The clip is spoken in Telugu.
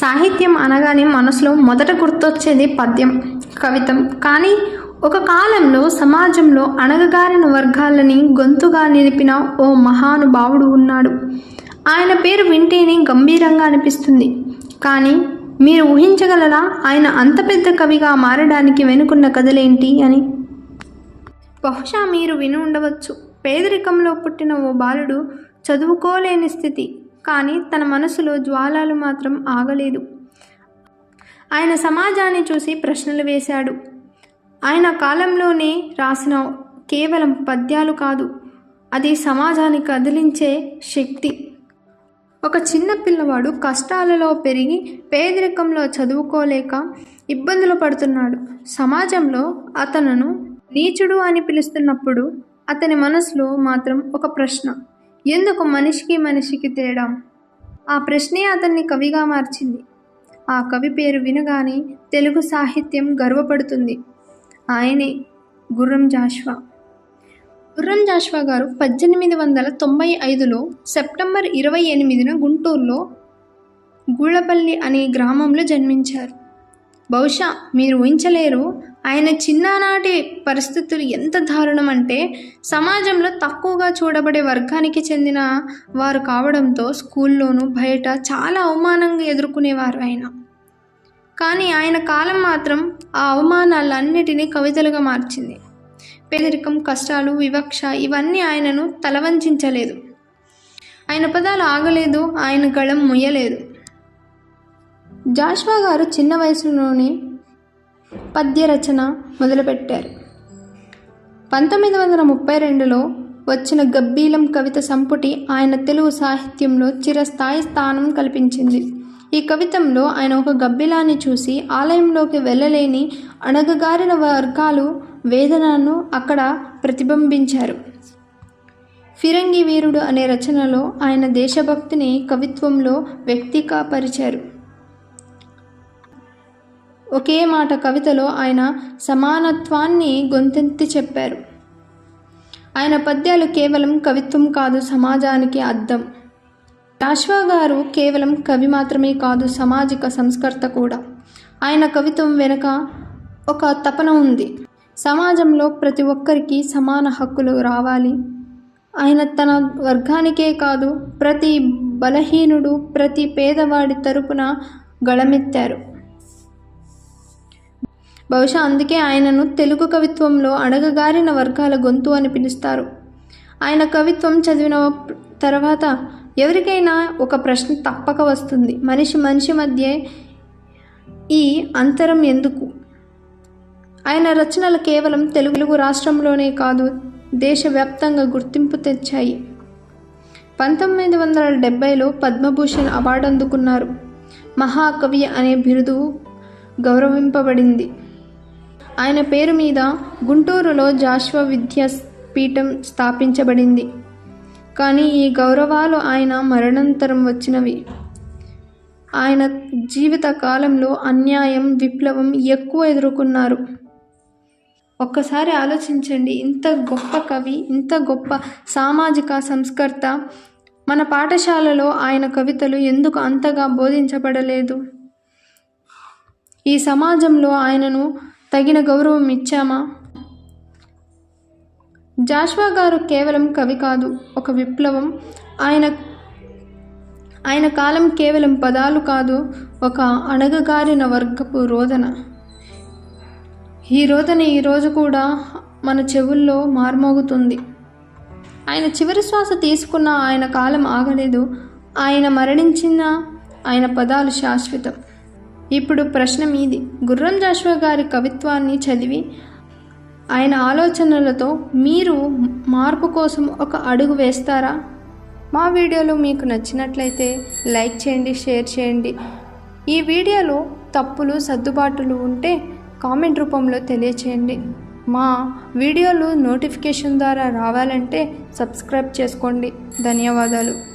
సాహిత్యం అనగానే మనసులో మొదట గుర్తొచ్చేది పద్యం కవితం. కానీ ఒక కాలంలో సమాజంలో అణగగారిన వర్గాలని గొంతుగా నిలిపిన ఓ మహానుభావుడు ఉన్నాడు. ఆయన పేరు వింటేనే గంభీరంగా అనిపిస్తుంది. కానీ మీరు ఊహించగలరా ఆయన అంత పెద్ద కవిగా మారడానికి వెనుకున్న కథలేంటి అని? బహుశా మీరు విని ఉండవచ్చు. పేదరికంలో పుట్టిన ఓ బాలుడు చదువుకోలేని స్థితి. కానీ తన మనసులో జ్వాలాలు మాత్రం ఆగలేదు. ఆయన సమాజాన్ని చూసి ప్రశ్నలు వేశాడు. ఆయన కాలంలోనే రాసిన కేవలం పద్యాలు కాదు అది సమాజాన్ని కదిలించే శక్తి. ఒక చిన్న పిల్లవాడు కష్టాలలో పెరిగి పేదరికంలో చదువుకోలేక ఇబ్బందులు పడుతున్నాడు. సమాజంలో అతనును నీచుడు అని పిలుస్తున్నప్పుడు అతని మనసులో మాత్రం ఒక ప్రశ్న. ఎందుకు మనిషికి మనిషికి తేడా? ఆ ప్రశ్నే అతన్ని కవిగా మార్చింది. ఆ కవి పేరు వినగానే తెలుగు సాహిత్యం గర్వపడుతుంది. ఆయనే గుర్రం జాష్వా. గుర్రం జాష్వా గారు పద్దెనిమిది వందల తొంభై ఐదులో సెప్టెంబర్ ఇరవై ఎనిమిదిన గుంటూరులో గూళపల్లి అనే గ్రామంలో జన్మించారు. బహుశా మీరు ఊహించలేరు ఆయన చిన్ననాటి పరిస్థితులు ఎంత దారుణం అంటే సమాజంలో తక్కువగా చూడబడే వర్గానికి చెందిన వారు కావడంతో స్కూల్లోనూ బయట చాలా అవమానంగా ఎదుర్కొనేవారు ఆయన. కానీ ఆయన కాలం మాత్రం ఆ అవమానాలన్నిటినీ కవితలుగా మార్చింది. పేదరికం కష్టాలు వివక్ష ఇవన్నీ ఆయనను తలవంచలేదు. ఆయన పదాలు ఆగలేదు ఆయన గళం ముయ్యలేదు. జాష్వా గారు చిన్న వయసులోనే పద్య రచన మొదలుపెట్టారు. పంతొమ్మిది వందల ముప్పై రెండులో వచ్చిన గబ్బీలం కవిత సంపుటి ఆయన తెలుగు సాహిత్యంలో చిరస్థాయి స్థానం కల్పించింది. ఈ కవితంలో ఆయన ఒక గబ్బిలాన్ని చూసి ఆలయంలోకి వెళ్ళలేని అణగగారిన వర్గాలు వేదనను అక్కడ ప్రతిబింబించారు. ఫిరంగి వీరుడు అనే రచనలో ఆయన దేశభక్తిని కవిత్వంలో వ్యక్తీకపరిచారు. ఒకే మాట కవితలో ఆయన సమానత్వాన్ని గొంతెత్తి చెప్పారు. ఆయన పద్యాలు కేవలం కవిత్వం కాదు సమాజానికి అద్దం. రాష్వా గారు కేవలం కవి మాత్రమే కాదు సామాజిక సంస్కర్త కూడా. ఆయన కవిత్వం వెనుక ఒక తపన ఉంది. సమాజంలో ప్రతి ఒక్కరికి సమాన హక్కులు రావాలి. ఆయన తన వర్గానికే కాదు ప్రతి బలహీనుడు ప్రతి పేదవాడి తరపున గళమెత్తారు. బహుశా అందుకే ఆయనను తెలుగు కవిత్వంలో అడగగారిన వర్గాల గొంతు అని పిలుస్తారు. ఆయన కవిత్వం చదివిన తర్వాత ఎవరికైనా ఒక ప్రశ్న తప్పక వస్తుంది. మనిషి మనిషి మధ్య ఈ అంతరం ఎందుకు? ఆయన రచనలు కేవలం తెలుగు రాష్ట్రంలోనే కాదు దేశవ్యాప్తంగా గుర్తింపు తెచ్చాయి. పంతొమ్మిది వందల డెబ్బైలో పద్మభూషణ్ అవార్డు అందుకున్నారు. మహాకవి అనే బిరుదు గౌరవింపబడింది. ఆయన పేరు మీద గుంటూరులో జాష్వ విద్యా పీఠం స్థాపించబడింది. కానీ ఈ గౌరవాలు ఆయన మరణాంతరం వచ్చినవి. ఆయన జీవిత కాలంలో అన్యాయం విప్లవం ఎక్కువ ఎదుర్కొన్నారు. ఒక్కసారి ఆలోచించండి. ఇంత గొప్ప కవి ఇంత గొప్ప సామాజిక సంస్కర్త మన పాఠశాలలో ఆయన కవితలు ఎందుకు అంతగా బోధించబడలేదు? ఈ సమాజంలో ఆయనను తగిన గౌరవం ఇచ్చామా? జాష్వా గారు కేవలం కవి కాదు ఒక విప్లవం. ఆయన ఆయన కాలం కేవలం పదాలు కాదు ఒక అణగగారిన వర్గపు రోదన. ఈ రోదన ఈరోజు కూడా మన చెవుల్లో మార్మోగుతుంది. ఆయన చివరి శ్వాస తీసుకున్న ఆయన కాలం ఆగలేదు. ఆయన మరణించిన ఆయన పదాలు శాశ్వతం. ఇప్పుడు ప్రశ్న మీది. గుర్రం జాషువా గారి కవిత్వాన్ని చదివి ఆయన ఆలోచనలతో మీరు మార్పు కోసం ఒక అడుగు వేస్తారా? మా వీడియోలు మీకు నచ్చినట్లయితే లైక్ చేయండి షేర్ చేయండి. ఈ వీడియోలో తప్పులు సర్దుబాటులు ఉంటే కామెంట్ రూపంలో తెలియచేయండి. మా వీడియోలు నోటిఫికేషన్ ద్వారా రావాలంటే సబ్స్క్రైబ్ చేసుకోండి. ధన్యవాదాలు.